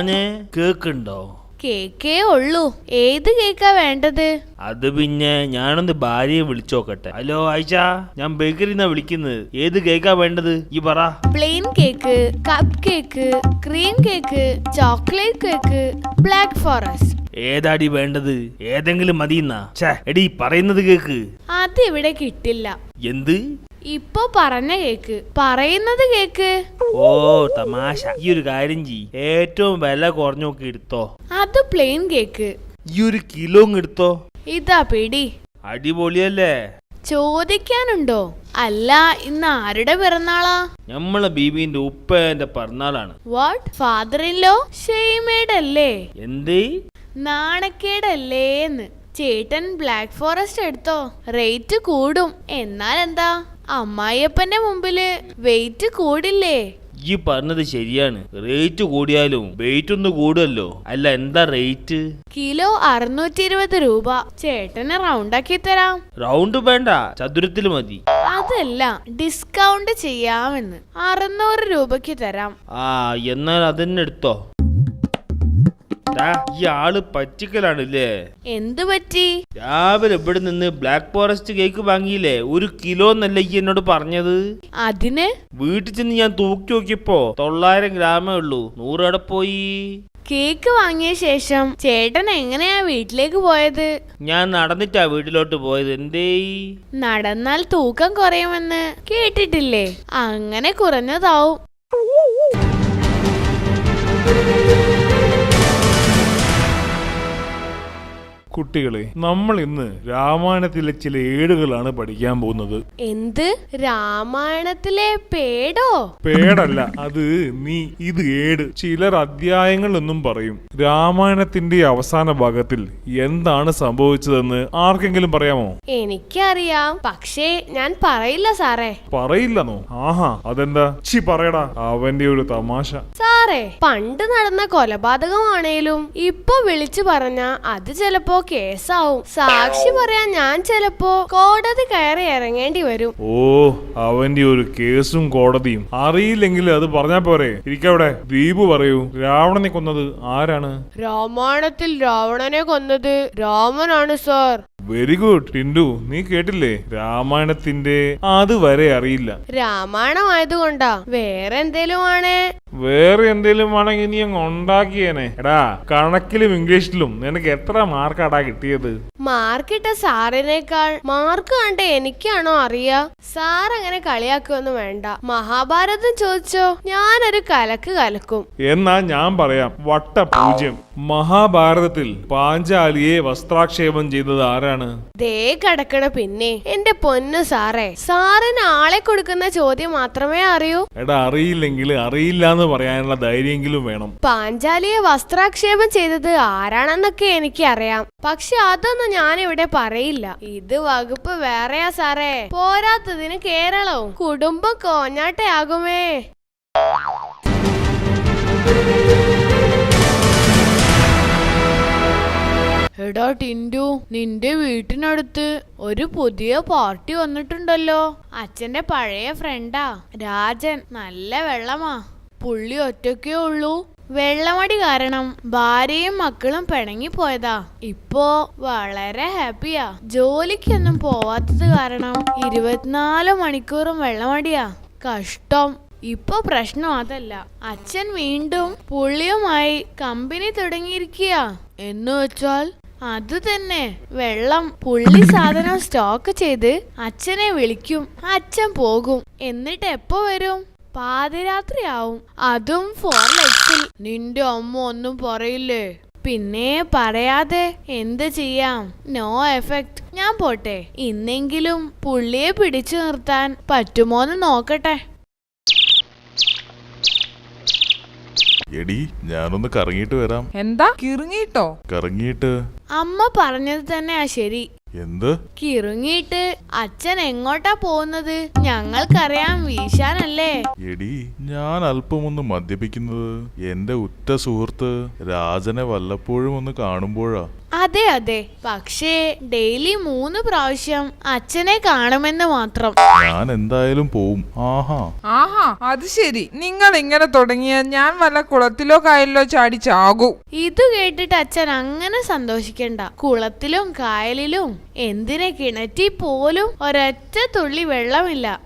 മോനെ കേക്കുണ്ടോ? കേക്കേ ഉള്ളൂ. ഏത് കേക്കാ വേണ്ടത്? അത് പിന്നെ ഞാനൊന്ന് ഭാര്യയെ വിളിച്ചോക്കട്ടെ. ഹലോ ആയിഷ ഞാൻ ബേക്കറിന്നാ വിളിക്കുന്നത്. ഏത് കേക്കാ വേണ്ടത്? ഈ പറ. Plain cake cup cake cream cake chocolate cake black forest. ഏതാടി വേണ്ടത്? ഏതെങ്കിലും മതിയെന്നാ ഛേ എടി പറയുന്നത് കേക്ക്. അത് ഇവിടെ കിട്ടില്ല. എന്ത്? ഇപ്പൊ പറഞ്ഞ കേക്ക്. പറയുന്നത് കേക്ക്. ഓ തമാശ. ഈ ഒരു കാര്യം ചെയ് ഏറ്റവും വില കുറഞ്ഞൊക്കെ എടുത്തോ. അത് പ്ലെയിൻ കേക്ക്. ഈ ഒരു കിലോ എടുത്തോ. ഇതാ പിടി. അടിപൊളിയല്ലേ? ചോദിക്കാനുണ്ടോ? അല്ല ഇന്ന് ആരുടെ പിറന്നാളാ? നമ്മളെ ബീബിന്റെ ഉപ്പേന്റെ പിറന്നാളാണ്. വാട്ട് ഫാദർ ഇല്ലോ ഷെയ്മേഡല്ലേ എന്തേ? നാണക്കേടല്ലേന്ന്. ചേട്ടൻ ബ്ലാക്ക് ഫോറസ്റ്റ് എടുത്തോ. റേറ്റ് കൂടും. എന്നാൽ എന്താ? അമ്മായിയപ്പന്റെ മുമ്പിൽ വെയിറ്റ് കൂടില്ലേ? ഈ പറഞ്ഞത് ശരിയാണ്. റേറ്റ് കൂടിയാലും വെയിറ്റ് ഒന്ന് കൂടുമല്ലോ അല്ല എന്താ റേറ്റ് കിലോ അറുന്നൂറ്റി ഇരുപത് രൂപ. ചേട്ടന് റൗണ്ടാക്കി തരാം. റൗണ്ട് വേണ്ട ചതുരത്തിൽ മതി. അതല്ല ഡിസ്കൗണ്ട് ചെയ്യാമെന്ന്. അറുന്നൂറ് രൂപക്ക് തരാം. ആ എന്നാൽ അതെന്നെ എടുത്തോ. ഈ ആൾ പറ്റിക്കലാണല്ലേ? എന്ത് പറ്റി? രാവിലെ ഇവിടെ നിന്ന് ബ്ലാക്ക് ഫോറസ്റ്റ് കേക്ക് വാങ്ങിയില്ലേ? ഒരു കിലോ എന്നല്ല ഈ എന്നോട് പറഞ്ഞത്? അതിന്? വീട്ടിൽ ചെന്ന് ഞാൻ തൂക്കി നോക്കിയപ്പോ തൊള്ളായിരം ഗ്രാമേ ഉള്ളൂ. നൂറ് അവിടെ പോയി? കേക്ക് വാങ്ങിയ ശേഷം ചേട്ടൻ എങ്ങനെയാ വീട്ടിലേക്ക് പോയത്? ഞാൻ നടന്നിട്ടാ വീട്ടിലോട്ട് പോയത്. എന്തേ? നടന്നാൽ തൂക്കം കുറയുമെന്ന് കേട്ടിട്ടില്ലേ? അങ്ങനെ കുറഞ്ഞതാവും. കുട്ടികളെ നമ്മൾ ഇന്ന് രാമായണത്തിലെ ചില ഏടുകളാണ് പഠിക്കാൻ പോകുന്നത്. എന്ത്? രാമായണത്തിലെ പേടോ? പേടല്ല അത് നീ ഇത് ഏട്. ചിലർ അധ്യായങ്ങൾ എന്നും പറയും. രാമായണത്തിന്റെ അവസാന ഭാഗത്തിൽ എന്താണ് സംഭവിച്ചതെന്ന് ആർക്കെങ്കിലും പറയാമോ? എനിക്കറിയാം. പക്ഷേ ഞാൻ പറയില്ല സാറേ. പറയില്ലെന്നോ? ആഹാ അതെന്താ? ചി പറയടാ. അവന്റെ ഒരു തമാശ. സാറേ പണ്ട് നടന്ന കൊലപാതകമാണേലും ഇപ്പൊ വിളിച്ചു പറഞ്ഞ അത് ചിലപ്പോ കേസാവും. സാക്ഷി പറയാൻ ഞാൻ ചിലപ്പോ കോടതി കയറി ഇറങ്ങേണ്ടി വരും. ഓ അവന്റെ ഒരു കേസും കോടതിയും. അറിയില്ലെങ്കിൽ അത് പറഞ്ഞാ പോരെ. ഇരിക്കവിടെ. ദീപു പറയൂ രാവണനെ കൊന്നത് ആരാണ്? രാമായണത്തിൽ രാവണനെ കൊന്നത് രാമനാണ് സാർ. വെരി ഗുഡ് ടിൻഡു നീ കേട്ടില്ലേ? രാമായണത്തിന്റെ അത് വരെ അറിയില്ല. രാമായണമായതുകൊണ്ടാ. വേറെ എന്തേലും ആണേ വേറെ എന്തെങ്കിലും ആണെങ്കിൽ നീ അങ്ങ് ഉണ്ടാക്കിയേനെ. എടാ കണക്കിലും ഇംഗ്ലീഷിലും നിനക്ക് എത്ര മാർക്കാടാ കിട്ടിയത്? മാർക്കിട്ട സാറിനേക്കാൾ മാർക്ക് കണ്ട എനിക്കാണോ അറിയാ? സാർ അങ്ങനെ കളിയാക്കൊന്നും വേണ്ട. മഹാഭാരതം ചോദിച്ചോ ഞാനൊരു കലക്ക് കലക്കും. എന്നാ ഞാൻ പറയാം വട്ട പൂജ്യം മഹാഭാരതത്തിൽ പാഞ്ചാലിയെ വസ്ത്രാക്ഷേപം ചെയ്തത് ആരാണ്? ദേ കിടക്കണ പിന്നെ എന്റെ പൊന്നു സാറേ. സാറിന് ആളെ കൊടുക്കുന്ന ചോദ്യം മാത്രമേ അറിയൂ. എടാ അറിയില്ലെങ്കിൽ അറിയില്ല എന്ന് പറയാനുള്ള ധൈര്യമെങ്കിലും വേണം. പാഞ്ചാലിയെ വസ്ത്രാക്ഷേപം ചെയ്തത് ആരാണെന്നൊക്കെ എനിക്ക് അറിയാം പക്ഷെ അതൊന്നും ഞാൻ ഇവിടെ പറയില്ല. ഇത് വകുപ്പ് വേറെയാ സാറേ. പോരാത്തതിന് കേരളവും കുടുംബം കോഞ്ഞാട്ടയാകുമേ. എടാ ടിൻഡു നിന്റെ വീട്ടിനടുത്ത് ഒരു പുതിയ പാർട്ടി വന്നിട്ടുണ്ടല്ലോ. അച്ഛന്റെ പഴയ ഫ്രണ്ടാ. രാജൻ നല്ല വെള്ളമാ. പുള്ളി ഒറ്റയ്ക്കേ ഉള്ളൂ. വെള്ളമടി കാരണം ഭാര്യയും മക്കളും പിണങ്ങിപ്പോയതാ ഇപ്പോ വളരെ ഹാപ്പിയാ. ജോലിക്കൊന്നും പോവാത്തത് കാരണം ഇരുപത്തിനാല് മണിക്കൂറും വെള്ളമടിയാ. കഷ്ടം. ഇപ്പൊ പ്രശ്നം അതല്ല. അച്ഛൻ വീണ്ടും പുള്ളിയുമായി കമ്പനി തുടങ്ങിയിരിക്കുക എന്ന് വെച്ചാൽ അത് തന്നെ. വെള്ളം പുള്ളി സാധനം സ്റ്റോക്ക് ചെയ്ത് അച്ഛനെ വിളിക്കും. അച്ഛൻ പോകും. എന്നിട്ട് എപ്പോ വരും? പാതിരാത്രിയാവും. അതും ഫോർ ലെഗ്സിൽ നിന്റെ അമ്മ ഒന്നും പറയില്ലേ? പിന്നെ പറയാതെ എന്ത് ചെയ്യാം? നോ എഫക്റ്റ് ഞാൻ പോട്ടെ. ഇന്നെങ്കിലും പുള്ളിയെ പിടിച്ചു നിർത്താൻ പറ്റുമോന്ന് നോക്കട്ടെ. എടി ഞാനൊന്ന് കറങ്ങിയിട്ട് വരാം. എന്താ? കിറുങ്ങിട്ടോ കറങ്ങിയിട്ട്? അമ്മ പറഞ്ഞത് തന്നെയാ ശരി. എന്ത്? കിറുങ്ങിയിട്ട് അച്ഛൻ എങ്ങോട്ടാ പോകുന്നത്? ഞങ്ങൾക്കറിയാം വീശാനല്ലേ. എടി ഞാൻ അല്പമൊന്ന് മദ്യപിക്കുന്നത്. എന്റെ ഉറ്റ സുഹൃത്ത് രാജനെ വല്ലപ്പോഴും ഒന്ന് കാണുമ്പോഴാ. അതെ അതെ. പക്ഷേ ഡെയിലി മൂന്ന് പ്രാവശ്യം അച്ഛനെ കാണുമെന്ന് മാത്രം. ഞാൻ എന്തായാലും പോവും. ആഹാ. ആഹാ അത് ശരി. നിങ്ങൾ ഇങ്ങനെ തുടങ്ങിയ ഞാൻ വല്ല കുളത്തിലോ കായലിലോ ചാടി ചാകൂ. ഇത് കേട്ടിട്ട് അച്ഛൻ അങ്ങനെ സന്തോഷിക്കണ്ട. കുളത്തിലും കായലിലും എന്തിനെ കിണറ്റി പോലും ഒരൊറ്റ തുള്ളി വെള്ളമില്ല.